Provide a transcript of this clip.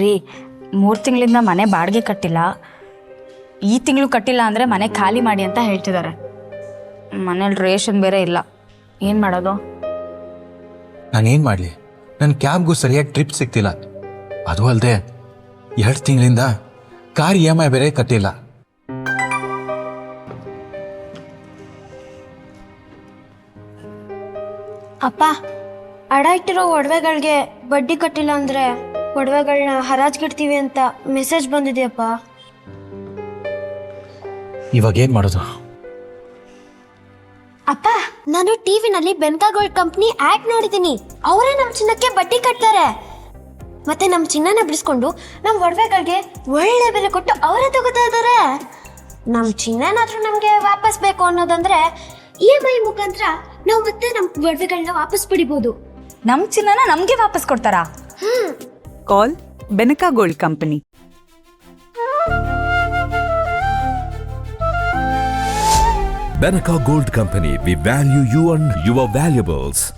ರೀ ಮೂರು ತಿಂಗಳಿಂದ ಮನೆ ಬಾಡಿಗೆ ಕಟ್ಟಿಲ್ಲ. ಈ ತಿಂಗಳು ಕಟ್ಟಿಲ್ಲ ಅಂದರೆ ಮನೆ ಖಾಲಿ ಮಾಡಿ ಅಂತ ಹೇಳ್ತಿದ್ದಾರೆ ಮನೇಲಿ ರೇಷನ್ ಬೇರೆ ಇಲ್ಲ. ಏನು ಮಾಡೋದು? ನಾನೇನು ಮಾಡಲಿ? ನನ್ನ ಕ್ಯಾಬ್ಗೂ ಸರಿಯಾಗಿ ಟ್ರಿಪ್ ಸಿಗ್ತಿಲ್ಲ. ಅದು ಅಲ್ಲದೆ ಎರಡು ತಿಂಗಳಿಂದ ಕಾರ್ ಇ ಎಂ ಐ ಬೇರೆ ಕಟ್ಟಿಲ್ಲ. ಅಪ್ಪ ಅಡ ಇಟ್ಟಿರೋ ಒಡವೆಗಳಿಗೆ ಬಡ್ಡಿ ಕಟ್ಟಿಲ್ಲ ಅಂದ್ರೆ? ಒಡವೆಗಳನ್ನ ಹರಾಜ್ಗಿಡ್ತೀವಿ ಅಂತ ಮೆಸೇಜ್ ಬಂದಿದೆಯಪ್ಪ. ಇವಾಗ ಏನು ಮಾಡೋದು? ಅಪ್ಪ ನಾನು ಟಿವಿನಲ್ಲಿ ಬೆನ್ಕಾ ಗೋಲ್ಡ್ ಕಂಪ್ನಿ ಆಡ್ ನೋಡಿದ್ದೀನಿ. ಅವರೇ ನಮ್ಮ ಚಿನ್ನಕ್ಕೆ ಬಡ್ಡಿ ಕಟ್ತಾರೆ. ಮತ್ತೆ ನಮ್ಮ ಚಿನ್ನನ ಬಿಡಿಸ್ಕೊಂಡು ನಮ್ಮ ಒಡವೆಗಳಿಗೆ ಒಳ್ಳೆ ಬೆಲೆ ಕೊಟ್ಟು ಅವರೇ ತಗೋತಾ ಇದ್ದಾರೆ. ನಮ್ಮ ಚಿನ್ನನಾದ್ರೂ ನಮಗೆ ವಾಪಸ್ ಬೇಕು ಅನ್ನೋದಂದ್ರೆ ಇ ಎಂ ಐ ಮುಖಾಂತರ ನಾವು ಮತ್ತೆ ನಮ್ಮ ಒಡವೆಗಳನ್ನ ವಾಪಸ್ ಪಡಿಬೋದು. ನಮ್ಮ ಚಿನ್ನನ ನಮಗೆ ವಾಪಸ್ ಕೊಡ್ತಾರಾ? Call Benica Gold Company. Benaca Gold Company, we value you and your valuables.